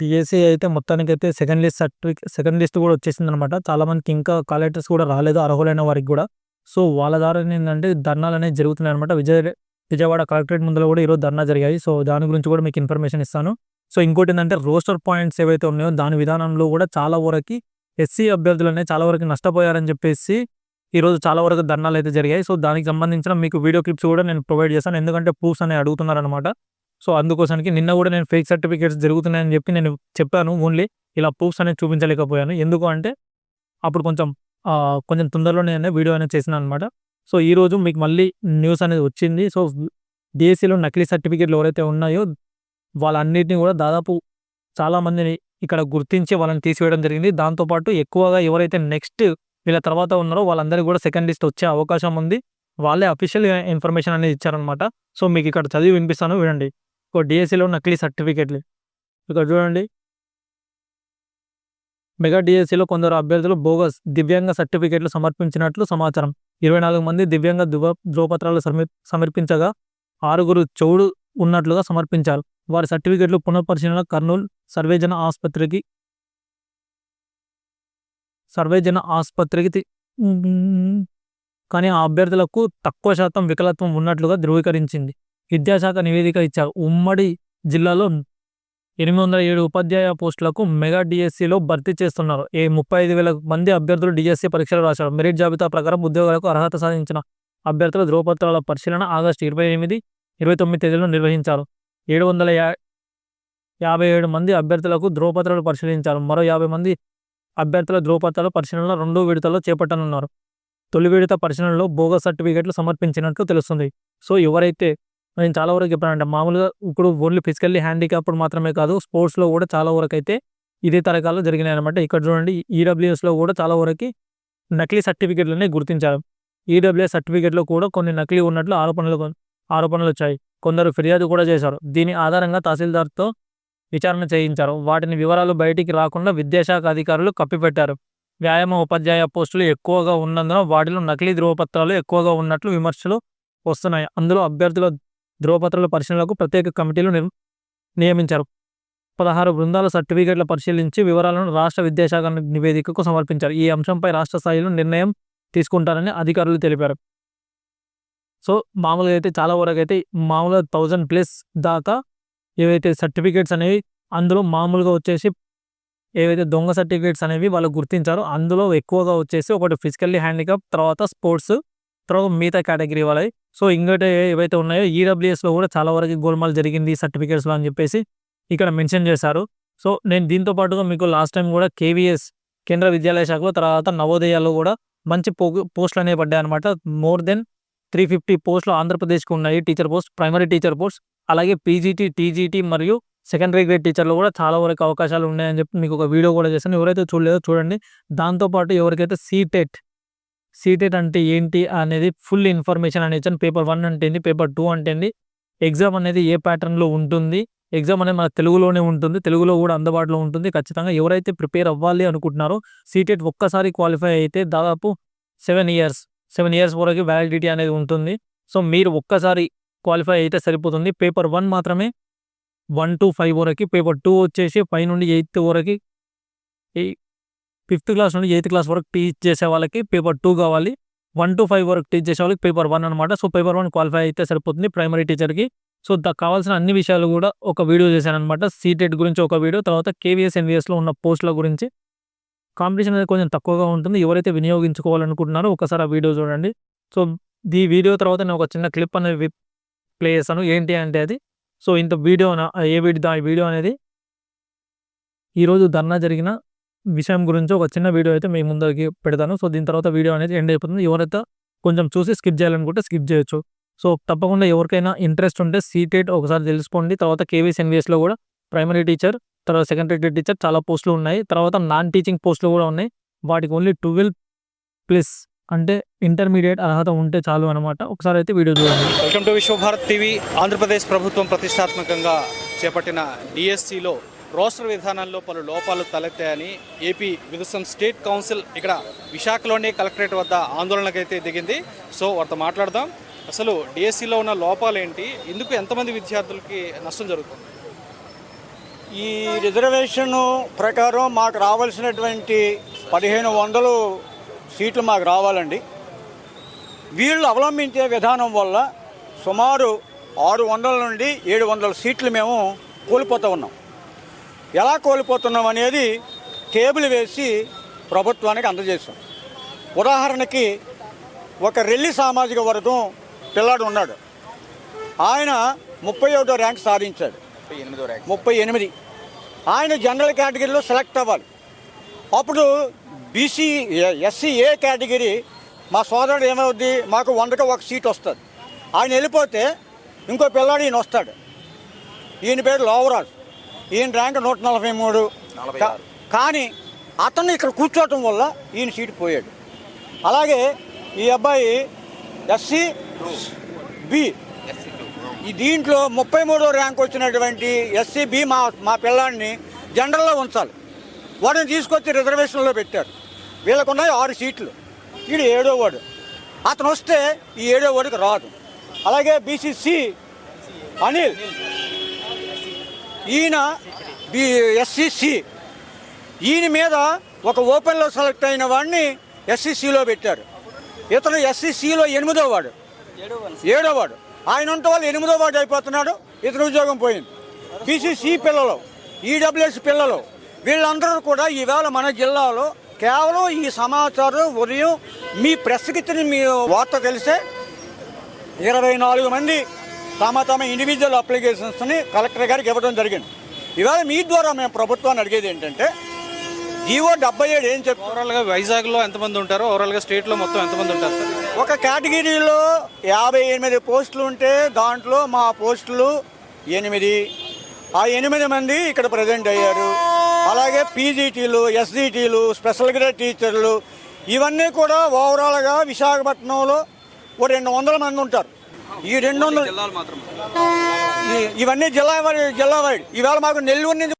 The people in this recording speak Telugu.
డిఎస్సి అయితే మొత్తానికి అయితే second list certificate second list కూడా వచ్చేసిందనమాట. చాలా మందికి ఇంకా కాల్ లెటర్స్ కూడా రాలేదు అర్హులైన వారికి కూడా సో, వాళ్ళ ద్వారా ఏంటంటే ధర్నాలు అనేవి జరుగుతున్నాయి అనమాట విజయ విజయవాడ కలెక్టరేట్ ముందల కూడా ఈరోజు ధర్నా జరిగాయి. సో, దాని గురించి కూడా మీకు ఇన్ఫర్మేషన్ ఇస్తాను. సో, ఇంకోటి ఏంటంటే రోస్టర్ పాయింట్స్ ఏవైతే ఉన్నాయో దాని విధానంలో కూడా చాలా వరకు ఎస్సీ అభ్యర్థులనే చాలా వరకు నష్టపోయారని చెప్పేసి ఈరోజు చాలా వరకు ధర్నాలు అయితే జరిగాయి. సో, దానికి సంబంధించిన మీకు వీడియో క్లిప్స్ కూడా నేను ప్రొవైడ్ చేశాను. ఎందుకంటే ప్రూఫ్స్ అనేవి అడుగుతున్నారనమాట. సో, అందుకోసానికి నిన్న కూడా నేను ఫేక్ సర్టిఫికేట్స్ జరుగుతున్నాయని చెప్పి నేను చెప్పాను. ఓన్లీ ఇలా ప్రూఫ్స్ అనేది చూపించలేకపోయాను. ఎందుకు అంటే అప్పుడు కొంచెం కొంచెం తొందరలోనే వీడియో అనేది చేశాననమాట. సో, ఈరోజు మీకు మళ్ళీ న్యూస్ అనేది వచ్చింది. సో, డిఎస్సిలో నకిలీ సర్టిఫికేట్లు ఎవరైతే ఉన్నాయో వాళ్ళన్నిటిని కూడా దాదాపు చాలామందిని ఇక్కడ గుర్తించి వాళ్ళని తీసివేయడం జరిగింది. దాంతో పాటు ఎక్కువగా ఎవరైతే నెక్స్ట్ వీళ్ళ తర్వాత ఉన్నారో వాళ్ళందరికీ కూడా సెకండ్ లిస్ట్ వచ్చే అవకాశం ఉంది. వాళ్ళే అఫీషియల్ ఇన్ఫర్మేషన్ అనేది ఇచ్చారనమాట. సో, మీకు ఇక్కడ చదివి వినిపిస్తాను వినండి. ఒక డిఎస్సిలో నకిలీ సర్టిఫికేట్లు ఇక్కడ చూడండి. మెగా డిఎస్సిలో కొందరు అభ్యర్థులు బోగస్ దివ్యాంగ సర్టిఫికేట్లు సమర్పించినట్లు సమాచారం. 24 మంది దివ్యాంగ ధృవ ధృవపత్రాలు సమర్పించగా ఆరుగురు చౌడు ఉన్నట్లుగా సమర్పించారు. వారి సర్టిఫికేట్లు పునఃపరిశీలన కర్నూలు సర్వేజన ఆసుపత్రికి సర్వేజన ఆసుపత్రికి కానీ ఆ అభ్యర్థులకు తక్కువ శాతం వికలత్వం ఉన్నట్లుగా ధృవీకరించింది. విద్యాశాఖ నివేదిక ఇచ్చారు. ఉమ్మడి జిల్లాలో 807 ఉపాధ్యాయ పోస్టులకు మెగా డీఎస్సీలో భర్తీ చేస్తున్నారు. ఏ 35,000 మంది అభ్యర్థులు డిఎస్సి పరీక్షలు రాశారు. మెరిట్ జాబితా ప్రకారం ఉద్యోగాలకు అర్హత సాధించిన అభ్యర్థుల ధృవపత్రాల పరిశీలన ఆగస్టు 28, 29 తేదీల్లో నిర్వహించారు. 757 మంది అభ్యర్థులకు ధృవపత్రాలు పరిశీలించారు. మరో 50 మంది అభ్యర్థుల ధృవపత్రాల పరిశీలన రెండో విడతలో చేపట్టనున్నారు. తొలి విడత పరిశీలనలో బోగస్ సర్టిఫికేట్లు సమర్పించినట్లు తెలుస్తుంది. సో, ఎవరైతే నేను చాలా వరకు చెప్పానంటే మామూలుగా ఇప్పుడు ఓన్లీ ఫిజికల్లీ హ్యాండిక్యాప్డ్ మాత్రమే కాదు స్పోర్ట్స్‌లో కూడా చాలా వరకైతే ఇదే తరహాలో జరిగినాయనమాట. ఇక్కడ చూడండి ఈడబ్ల్యూఎస్‌లో కూడా చాలా వరకి నకిలీ సర్టిఫికేట్లనే గుర్తించారు. ఈడబ్ల్యూఎస్ సర్టిఫికేట్‌లో కూడా కొన్ని నకిలీ ఉన్నట్లు ఆరోపణలు ఆరోపణలు వచ్చాయి కొందరు ఫిర్యాదు కూడా చేశారు. దీని ఆధారంగా తహసీల్దార్‌తో విచారణ చేయించారు. వాటిని వివరాలు బయటికి రాకుండా విద్యాశాఖ అధికారులు కప్పిపెట్టారు. వ్యాయామ ఉపాధ్యాయ పోస్టులు ఎక్కువగా ఉన్నందున వాటిలో నకిలీ ధృవపత్రాలు ఎక్కువగా ఉన్నట్లు విమర్శలు వస్తున్నాయి. అందులో అభ్యర్థుల ధృవపత్రాల పరిశీలనకు ప్రత్యేక కమిటీలు నిర్ నియమించారు. పదహారు బృందాల సర్టిఫికేట్ల పరిశీలించి వివరాలను రాష్ట్ర విద్యాశాఖ నివేదికకు సమర్పించారు. ఈ అంశంపై రాష్ట్ర స్థాయిలో నిర్ణయం తీసుకుంటారని అధికారులు తెలిపారు. సో, మామూలుగా అయితే చాలా వరకు అయితే మామూలుగా థౌజండ్ ప్లస్ దాకా ఏవైతే సర్టిఫికేట్స్ అనేవి అందులో మామూలుగా వచ్చేసి ఏవైతే దొంగ సర్టిఫికేట్స్ అనేవి వాళ్ళు గుర్తించారో అందులో ఎక్కువగా వచ్చేసి ఒకటి ఫిజికల్లీ హ్యాండిక్యాప్ తర్వాత స్పోర్ట్స్ తర్వాత మిగతా కేటగిరీ వాళ్ళవి. సో, ఇంకోటి ఏవైతే ఉన్నాయో ఈడబ్ల్యూఎస్‌లో కూడా చాలా వరకు గోల్‌మాల్ జరిగింది సర్టిఫికేట్స్‌లో అని చెప్పేసి ఇక్కడ మెన్షన్ చేశారు. సో, నేను దీంతో పాటుగా మీకు లాస్ట్ టైం కూడా కేవీఎస్ కేంద్ర విద్యాలయ శాఖలో తర్వాత నవోదయాలో కూడా మంచి పో పోస్టులు అనేవి పడ్డాయన్నమాట. మోర్ దెన్ 350 పోస్టులు ఆంధ్రప్రదేశ్‌కి ఉన్నాయి teacher post primary teacher post అలాగే పీజీటీ, టీజీటీ మరియు సెకండరీ గ్రేడ్ టీచర్లు కూడా చాలా వరకు అవకాశాలు ఉన్నాయని చెప్పి మీకు ఒక వీడియో కూడా చేశాను. ఎవరైతే చూడలేదో చూడండి. దాంతో పాటు ఎవరికైతే సీటెట్ సీటెట్ అంటే ఏంటి అనేది ఫుల్ ఇన్ఫర్మేషన్ అనేది ఇచ్చాను. పేపర్ వన్ అంటేంది పేపర్ టూ అంటేంది ఎగ్జామ్ అనేది ఏ ప్యాటర్న్‌లో ఉంటుంది? ఎగ్జామ్ అనేది మన తెలుగులోనే ఉంటుంది. తెలుగులో కూడా అందుబాటులో ఉంటుంది. ఖచ్చితంగా ఎవరైతే ప్రిపేర్ అవ్వాలి అనుకుంటున్నారో సీటెట్ ఒక్కసారి క్వాలిఫై అయితే దాదాపు సెవెన్ ఇయర్స్ సెవెన్ ఇయర్స్ వరకు వ్యాలిడిటీ అనేది ఉంటుంది. సో, మీరు ఒక్కసారి క్వాలిఫై అయితే సరిపోతుంది. పేపర్ వన్ మాత్రమే 1-5 వరకి పేపర్ టూ వచ్చేసి ఫైవ్ నుండి ఎయిత్ వరకు ఈ ఫిఫ్త్ క్లాస్ నుండి ఎయిత్ క్లాస్ వరకు టీచ్ చేసే వాళ్ళకి పేపర్ టూ కావాలి. 1-5 వరకు టీచ్ చేసే వాళ్ళకి పేపర్ వన్ అనమాట. సో, పేపర్ వన్ క్వాలిఫై అయితే సరిపోతుంది ప్రైమరీ టీచర్‌కి. సో, దానికి కావాల్సిన అన్ని విషయాలు కూడా ఒక వీడియో చేశాననమాట. సీటెట్ గురించి ఒక వీడియో తర్వాత కేవీఎస్, ఎన్వీఎస్‌లో ఉన్న పోస్టుల గురించి కాంపిటీషన్ అనేది కొంచెం తక్కువగా ఉంటుంది. ఎవరైతే వినియోగించుకోవాలనుకుంటున్నారో ఒకసారి ఆ వీడియో చూడండి. సో, ఈ వీడియో తర్వాత నేను ఒక చిన్న క్లిప్ అనేది ప్లే చేస్తాను. ఏంటి అంటే అది సో, ఇంత వీడియో ఏ వీడియో ఆ వీడియో అనేది ఈరోజు ధర్నా జరిగిన విషయం గురించి ఒక చిన్న వీడియో అయితే మీ ముందరికి పెడతాను. సో, దీని తర్వాత వీడియో అనేది ఎండ్ అయిపోతుంది. ఎవరైతే కొంచెం చూసి స్కిప్ చేయాలనుకుంటే స్కిప్ చేయొచ్చు. సో, తప్పకుండా ఎవరికైనా ఇంట్రెస్ట్ ఉంటే సీటెట్ ఒకసారి తెలుసుకోండి. తర్వాత కేవీఎస్, ఎన్వీఎస్‌లో కూడా ప్రైమరీ టీచర్ తర్వాత సెకండరీ గ్రేడ్ టీచర్ చాలా పోస్టులు ఉన్నాయి. తర్వాత నాన్ టీచింగ్ పోస్టులు కూడా ఉన్నాయి. వాటికి ఓన్లీ 12 ప్లస్ అంటే ఇంటర్మీడియట్ అర్హత ఉంటే చాలు అనమాట. ఒకసారి అయితే వీడియో చూడండి. Welcome to Vishwabharat TV Andhra Pradesh ప్రభుత్వం ప్రతిష్టాత్మకంగా చేపట్టిన డిఎస్సిలో రోస్టర్ విధానంలో పలు లోపాలు తలెత్తాయని ఏపీ విదుసం స్టేట్ కౌన్సిల్ ఇక్కడ విశాఖలోని కలెక్టరేట్ వద్ద ఆందోళనకైతే దిగింది. సో వారితో మాట్లాడదాం. అసలు డిఎస్సిలో ఉన్న లోపాలు ఏంటి ఇందుకు ఎంతమంది విద్యార్థులకి నష్టం జరుగుతుంది? ఈ రిజర్వేషన్ ప్రకారం మాకు రావాల్సినటువంటి పదిహేను వందలు సీట్లు మాకు రావాలండి. వీళ్ళు అవలంబించే విధానం వల్ల సుమారు ఆరు వందల నుండి ఏడు వందల సీట్లు మేము కోల్పోతూ ఉన్నాం. ఎలా కోల్పోతున్నాం అనేది టేబుల్ వేసి ప్రభుత్వానికి అందజేశాం. ఉదాహరణకి ఒక రెల్లి సామాజిక వర్గం పిల్లాడు ఉన్నాడు. ఆయన ముప్పై ఒకటో ర్యాంక్ సాధించాడు. ఎనిమిదో ర్యాంక్. ముప్పై ఎనిమిది. ఆయన జనరల్ కేటగిరీలో సెలెక్ట్ అవ్వాలి. అప్పుడు బీసీ ఎస్సీ ఏ కేటగిరీ మా సోదరుడు ఏమవుద్ది? మాకు వందకు ఒక సీట్ వస్తుంది. ఆయన వెళ్ళిపోతే ఇంకో పిల్లాడు ఈయన వస్తాడు ఈయన పేరు లోవరాజు. ఈయన ర్యాంక్ నూట నలభై మూడు. కానీ అతను ఇక్కడ కూర్చోవటం వల్ల ఈయన సీట్ పోయాడు. అలాగే ఈ అబ్బాయి ఎస్సీ బి. ఈ దీంట్లో ముప్పై మూడో ర్యాంక్ వచ్చినటువంటి ఎస్సీబీ మా మా పిల్లాడిని జనరల్లో ఉంచాలి. వాడిని తీసుకొచ్చి రిజర్వేషన్లో పెట్టారు. వీళ్ళకు ఉన్నాయి ఆరు సీట్లు. వీడు ఏడో వాడు. అతను వస్తే ఈ ఏడో వాడికి రాదు. అలాగే బీసీసీ అనిల్. ఈయన బి ఎస్సిసి ఈయన మీద ఒక ఓపెన్లో సెలెక్ట్ అయిన వాడిని ఎస్సీసీలో పెట్టారు. ఇతను ఎస్సీసీలో ఎనిమిదో వాడు. ఏడో వాడు. ఆయన ఉంటే వాళ్ళు ఎనిమిదో వాడు అయిపోతున్నాడు ఇతను ఉద్యోగం పోయింది. బీసీసీ పిల్లలు ఈడబ్ల్యూఎస్ పిల్లలు వీళ్ళందరూ కూడా ఈవేళ మన జిల్లాలో కేవలం ఈ సమాచారం ఉదయం మీ ప్రెస్కి మీ వార్త తెలిసే ఇరవై నాలుగు మంది తమ తమ ఇండివిజువల్ అప్లికేషన్స్ని కలెక్టర్ గారికి ఇవ్వడం జరిగింది. ఇవాళ మీ ద్వారా మేము ప్రభుత్వాన్ని అడిగేది ఏంటంటే జీవో డెబ్బై ఏడు ఏం చెప్పి ఓవరాల్గా వైజాగ్లో ఎంతమంది ఉంటారో ఓవరాల్గా స్టేట్లో మొత్తం ఎంతమంది ఉంటారు ఒక కేటగిరీలో యాభై ఎనిమిది పోస్టులు ఉంటే దాంట్లో మా పోస్టులు ఎనిమిది. ఆ ఎనిమిది మంది ఇక్కడ ప్రజెంట్ అయ్యారు. అలాగే పీజీటీలు ఎస్జీటీలు స్పెషల్ గ్రేడ్ టీచర్లు ఇవన్నీ కూడా ఓవరాల్గా విశాఖపట్నంలో ఓ రెండు వందల మంది ఉంటారు. ఈ రెండు వందల ఇవన్నీ జిల్లా జిల్లా వైడ్ ఇవాళ మాకు నెల్లూరు నుంచి